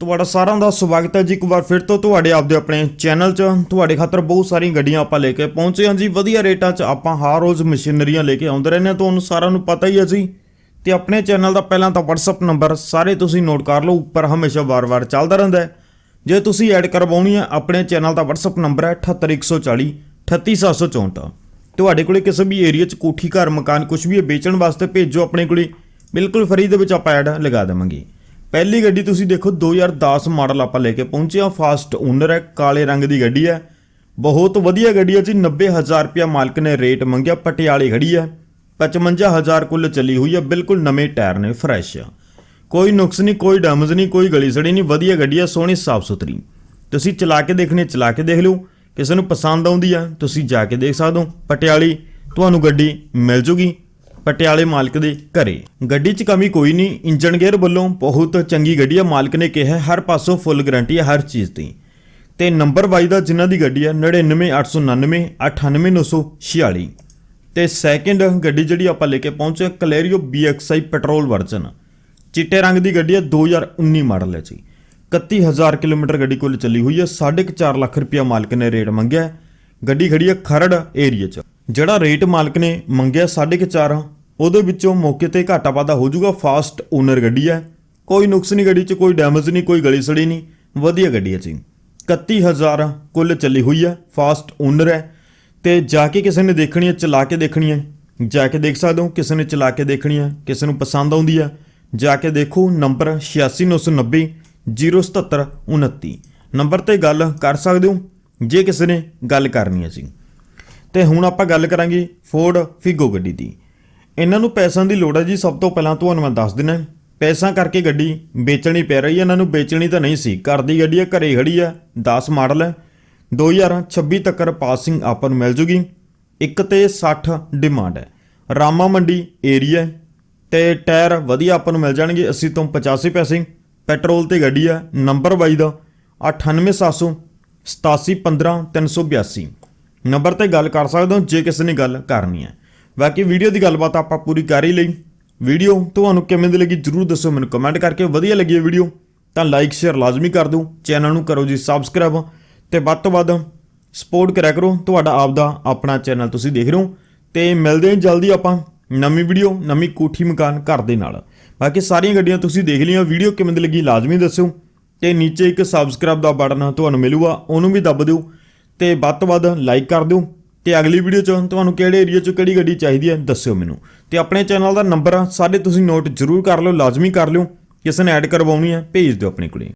ਤੁਹਾਡਾ ਸਾਰਿਆਂ ਦਾ ਸਵਾਗਤ ਹੈ ਜੀ। ਇੱਕ ਵਾਰ ਫਿਰ ਤੋਂ ਤੁਹਾਡੇ ਆਪਦੇ ਆਪਣੇ ਚੈਨਲ 'ਚ, ਤੁਹਾਡੇ ਖਾਤਰ ਬਹੁਤ ਸਾਰੀਆਂ ਗੱਡੀਆਂ ਆਪਾਂ ਲੈ ਕੇ ਪਹੁੰਚੇ ਹਾਂ ਜੀ। ਵਧੀਆ ਰੇਟਾਂ 'ਚ ਆਪਾਂ ਹਰ ਰੋਜ਼ ਮਸ਼ੀਨਰੀਆਂ ਲੈ ਕੇ ਆਉਂਦੇ ਰਹਿੰਦੇ ਹਾਂ। ਤੁਹਾਨੂੰ ਸਾਰਿਆਂ ਨੂੰ ਪਤਾ ਹੀ ਹੈ ਜੀ। ਤੇ ਆਪਣੇ ਚੈਨਲ ਦਾ ਪਹਿਲਾਂ ਤਾਂ WhatsApp ਨੰਬਰ ਸਾਰੇ ਤੁਸੀਂ ਨੋਟ ਕਰ ਲਓ। ਉੱਪਰ ਹਮੇਸ਼ਾ ਵਾਰ-ਵਾਰ ਚੱਲਦਾ ਰਹਿੰਦਾ ਹੈ। ਜੇ ਤੁਸੀਂ ਐਡ ਕਰਵਾਉਣੀ ਹੈ, ਆਪਣੇ ਚੈਨਲ ਦਾ WhatsApp ਨੰਬਰ ਹੈ 78140 38764 ਤੁਹਾਡੇ ਕੋਲੇ ਕਿਸੇ ਵੀ ਏਰੀਆ 'ਚ ਕੋਠੀ, ਘਰ, ਮਕਾਨ ਕੁਝ ਵੀ ਹੈ, ਵੇਚਣ ਵਾਸਤੇ ਭੇਜੋ ਆਪਣੇ ਕੋਲੇ। ਬਿਲਕੁਲ ਫਰੀ ਦੇ ਵਿੱਚ ਆਪਾਂ ਐਡ ਲਗਾ ਦੇਵਾਂਗੇ। ਪਹਿਲੀ ਗੱਡੀ ਤੁਸੀਂ ਦੇਖੋ 2010 ਮਾਡਲ ਆਪਾਂ ਲੈ ਕੇ ਪਹੁੰਚੇ ਆ ਫਾਸਟ ਓਨਰ ਹੈ, ਕਾਲੇ ਰੰਗ ਦੀ ਗੱਡੀ ਹੈ। ਬਹੁਤ ਵਧੀਆ ਗੱਡੀ ਹੈ ਜੀ 90000 ਰੁਪਇਆ ਮਾਲਕ ਨੇ ਰੇਟ ਮੰਗਿਆ, ਪਟਿਆਲੇ ਖੜੀ ਹੈ। 55000 ਕੁੱਲ ਚੱਲੀ ਹੋਈ ਹੈ, ਬਿਲਕੁਲ ਨਵੇਂ ਟਾਇਰ ਨੇ, ਫਰੈਸ਼ ਆ ਕੋਈ ਨੁਕਸ ਨਹੀਂ, ਕੋਈ ਡੈਮੇਜ ਨਹੀਂ, ਕੋਈ ਗਲੀ ਸੜੀ ਨਹੀਂ, ਵਧੀਆ ਗੱਡੀ ਹੈ, ਸੋਹਣੀ ਸਾਫ਼ ਸੁਥਰੀ ਤੁਸੀਂ ਚਲਾ ਕੇ ਦੇਖਣੀ ਚਲਾ ਕੇ ਦੇਖ ਲਓ। ਕਿਸੇ ਨੂੰ ਪਸੰਦ ਆਉਂਦੀ ਆ ਤੁਸੀਂ ਜਾ ਕੇ ਦੇਖ ਸਕਦੇ ਹੋ। ਪਟਿਆਲੀ, ਤੁਹਾਨੂੰ ਗੱਡੀ ਮਿਲ ਜੂਗੀ। ਪਟਿਆਲੇ ਮਾਲਕ ਦੇ ਘਰੇ। ਗੱਡੀ 'ਚ ਕਮੀ ਕੋਈ ਨਹੀਂ ਇੰਜਨ ਗੇਅਰ ਵੱਲੋਂ ਬਹੁਤ ਚੰਗੀ ਗੱਡੀ ਹੈ ਮਾਲਕ ਨੇ ਕਿਹਾ, ਹਰ ਪਾਸੋਂ ਫੁੱਲ ਗਾਰੰਟੀ ਹੈ ਹਰ ਚੀਜ਼ ਦੀ। ਤੇ ਨੰਬਰ ਵਾਈ ਦਾ ਜਿਨ੍ਹਾਂ ਦੀ ਗੱਡੀ ਹੈ 99899 98946 ਤੇ ਸੈਕਿੰਡ ਗੱਡੀ ਜਿਹੜੀ ਆਪਾਂ ਲੈ ਕੇ ਪਹੁੰਚੇ ਕਲੈਰੀਓ BXI ਪੈਟਰੋਲ ਵਰਜ਼ਨ। ਚਿੱਟੇ ਰੰਗ ਦੀ ਗੱਡੀ ਹੈ 2019 ਮਾਡਲ ਹੈ ਜੀ। 31000 ਕਿਲੋਮੀਟਰ ਗੱਡੀ ਕੋਲ ਚੱਲੀ ਹੋਈ ਹੈ 4.5 ਲੱਖ ਰੁਪਇਆ ਮਾਲਕ ਨੇ ਰੇਟ ਮੰਗਿਆ। ਗੱਡੀ ਖੜੀ ਹੈ ਖਰੜ ਏਰੀਆ 'ਚ। ਜਿਹੜਾ ਰੇਟ ਮਾਲਕ ਨੇ ਮੰਗਿਆ 4.5 ਉਹਦੇ ਵਿੱਚੋਂ ਮੌਕੇ ਤੇ ਘਾਟਾ ਵਾਧਾ ਹੋ ਜਾਊਗਾ ਫਾਸਟ ਓਨਰ ਗੱਡੀ ਹੈ। ਕੋਈ ਨੁਕਸ ਨਹੀਂ ਗੱਡੀ 'ਚ, ਕੋਈ ਡੈਮੇਜ ਨਹੀਂ, ਕੋਈ ਗਲੀ ਸੜੀ ਨਹੀਂ। ਵਧੀਆ ਗੱਡੀ ਹੈ ਜੀ। 31000 ਕੁੱਲ ਚੱਲੀ ਹੋਈ ਹੈ ਫਾਸਟ ਓਨਰ ਹੈ। ਤੇ ਜਾ ਕੇ ਕਿਸੇ ਨੇ ਦੇਖਣੀ ਹੈ, ਚਲਾ ਕੇ ਦੇਖਣੀ ਹੈ। ਜਾ ਕੇ ਦੇਖ ਸਕਦੇ ਹੋ, ਕਿਸੇ ਨੇ ਚਲਾ ਕੇ ਦੇਖਣੀ ਹੈ, ਕਿਸੇ ਨੂੰ ਪਸੰਦ ਆਉਂਦੀ ਹੈ। ਜਾ ਕੇ ਦੇਖੋ, ਨੰਬਰ 86990 07729 ਨੰਬਰ ਤੇ ਗੱਲ ਕਰ ਸਕਦੇ ਹੋ, ਜੇ ਕਿਸੇ ਨੇ ਗੱਲ ਕਰਨੀ ਹੈ ਜੀ। ਤੇ ਹੁਣ ਆਪਾਂ ਗੱਲ ਕਰਾਂਗੇ ਫੋਰਡ ਫਿਗੋ ਗੱਡੀ ਦੀ। ਇਹਨਾਂ ਨੂੰ ਪੈਸਿਆਂ ਦੀ ਲੋੜ ਹੈ ਜੀ, ਸਭ ਤੋਂ ਪਹਿਲਾਂ ਤੁਹਾਨੂੰ ਮੈਂ ਦੱਸ ਦਿੰਦਾ ਪੈਸਾ ਕਰਕੇ ਗੱਡੀ ਵੇਚਣੀ ਪੈ ਰਹੀ ਹੈ ਇਹਨਾਂ ਨੂੰ ਵੇਚਣੀ ਤਾਂ ਨਹੀਂ ਸੀ। ਘਰ ਦੀ ਗੱਡੀ ਹੈ ਘਰੇ ਖੜੀ ਹੈ 10 ਮਾਡਲ ਹੈ 2026 ਤੱਕ ਪਾਸਿੰਗ ਆਪਾਂ ਨੂੰ ਮਿਲ ਜੂਗੀ। ਇੱਕ ਤੇ 60 ਡਿਮਾਂਡ ਹੈ ਰਾਮਾ ਮੰਡੀ ਏਰੀਆ ਹੈ ਤੇ ਟਾਇਰ ਵਧੀਆ ਆਪਾਂ ਨੂੰ ਮਿਲ ਜਾਣਗੇ 80 ਤੋਂ 85 ਪੈਸੇ ਪੈਟਰੋਲ ਤੇ ਗੱਡੀ ਹੈ ਨੰਬਰ ਬਾਈ ਦਾ 98700 8715382 ਨੰਬਰ ਤੇ ਗੱਲ ਕਰ ਸਕਦੇ ਹੋ, ਜੇ ਕਿਸੇ ਨੇ ਗੱਲ ਕਰਨੀ ਹੈ ਬਾਕੀ ਵੀਡੀਓ ਦੀ ਗੱਲਬਾਤ ਆਪਾਂ ਪੂਰੀ ਕਰ ਹੀ ਲਈ। ਵੀਡੀਓ ਤੁਹਾਨੂੰ ਕਿਵੇਂ ਦੀ ਲੱਗੀ ਜਰੂਰ ਦੱਸੋ ਮੈਨੂੰ ਕਮੈਂਟ ਕਰਕੇ ਵਧੀਆ ਲੱਗੀ ਹੈ ਵੀਡੀਓ, ਤਾਂ ਲਾਈਕ ਸ਼ੇਅਰ ਲਾਜ਼ਮੀ ਕਰ ਦਿਓ ਚੈਨਲ ਨੂੰ ਕਰੋ ਜੀ ਸਬਸਕ੍ਰਾਈਬ ਤੇ ਵੱਧ ਤੋਂ ਵੱਧ ਸਪੋਰਟ ਕਰਿਆ ਕਰੋ, ਤੁਹਾਡਾ ਆਪਦਾ ਆਪਣਾ ਚੈਨਲ ਤੁਸੀਂ ਦੇਖ ਰਹੇ ਹੋ, ਤੇ ਮਿਲਦੇ ਹਾਂ ਜਲਦੀ ਆਪਾਂ ਨਵੀਂ ਵੀਡੀਓ, ਨਵੀਂ ਕੋਠੀ ਮਕਾਨ ਘਰ ਦੇ ਨਾਲ। ਬਾਕੀ ਸਾਰੀਆਂ ਗੱਡੀਆਂ ਤੁਸੀਂ ਦੇਖ ਲਈਆਂ, ਵੀਡੀਓ ਕਿਵੇਂ ਦੀ ਲੱਗੀ ਲਾਜ਼ਮੀ ਦੱਸਿਓ, ਤੇ ਨੀਚੇ ਇੱਕ ਸਬਸਕ੍ਰਾਈਬ ਦਾ ਬਟਨ ਤੁਹਾਨੂੰ ਮਿਲੂਗਾ, ਉਹਨੂੰ ਵੀ ਦੱਬ ਦਿਓ, ਤੇ ਵੱਧ ਤੋਂ ਵੱਧ ਲਾਈਕ ਕਰ ਦਿਓ ਤੇ ਅਗਲੀ ਵੀਡੀਓ 'ਚ ਤੁਹਾਨੂੰ ਕਿਹੜੇ ਏਰੀਆ 'ਚ ਕਿਹੜੀ ਗੱਡੀ ਚਾਹੀਦੀ ਹੈ, ਦੱਸਿਓ ਮੈਨੂੰ। ਤੇ ਆਪਣੇ ਚੈਨਲ ਦਾ ਨੰਬਰ ਸਾਰੇ ਤੁਸੀਂ ਨੋਟ ਜ਼ਰੂਰ ਕਰ ਲਿਓ, ਲਾਜ਼ਮੀ ਕਰ ਲਿਓ, ਕਿਸੇ ਨੇ ਐਡ ਕਰਵਾਉਣੀ ਹੈ, ਭੇਜ ਦਿਓ ਆਪਣੇ ਕੋਲੇ।